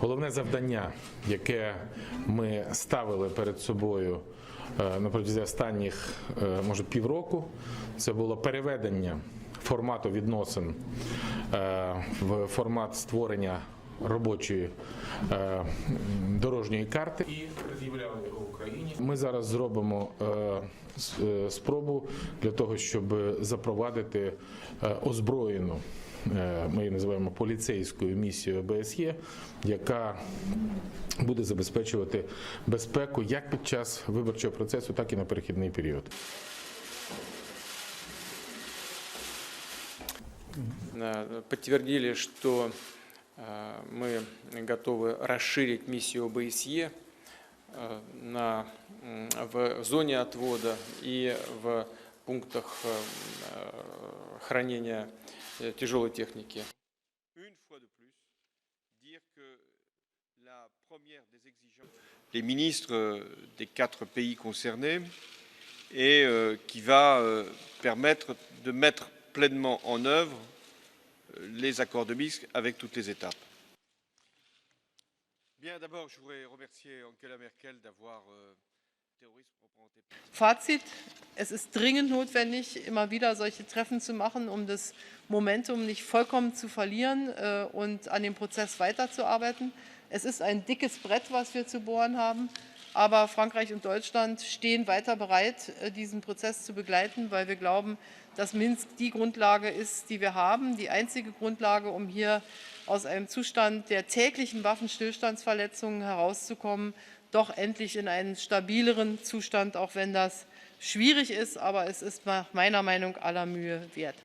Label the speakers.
Speaker 1: Головне завдання, яке ми ставили перед собою е, на протязі останніх, е, може, півроку, це було переведення формату відносин е, в формат створення робочої е, дорожньої карти і пред'являли Україні. Ми зараз зробимо е, е, спробу для того, щоб запровадити озброєну. Ми її називаємо поліцейською місією ОБСЄ, яка буде забезпечувати безпеку як під час виборчого процесу, так і на перехідний період.
Speaker 2: э, подтвердили, что э, мы готовы расширить миссию ОБСЕ э, на, м, в зоне отвода и в пунктах э, э, хранения э, тяжелой техники.
Speaker 3: une fois de plus, dire que la première des exigences les ministres euh, des quatre pays concernés et euh, qui va euh, permettre de mettre pleinement en œuvre euh, les accords de Minsk avec toutes les étapes. Bien, d'abord, je voudrais remercier Angela Merkel d'avoir euh.
Speaker 4: Fazit, es ist dringend notwendig, immer wieder solche Treffen zu machen, um das Momentum nicht vollkommen zu verlieren äh, und an dem Prozess weiterzuarbeiten. Es ist ein dickes Brett, was wir zu bohren haben, aber Frankreich und Deutschland stehen weiter bereit, äh, diesen Prozess zu begleiten, weil wir glauben, dass Minsk die Grundlage ist, die wir haben, die einzige Grundlage, um hier aus einem Zustand der täglichen Waffenstillstandsverletzungen herauszukommen, doch endlich in einen stabileren Zustand, auch wenn das schwierig ist, aber es ist nach meiner Meinung aller Mühe wert.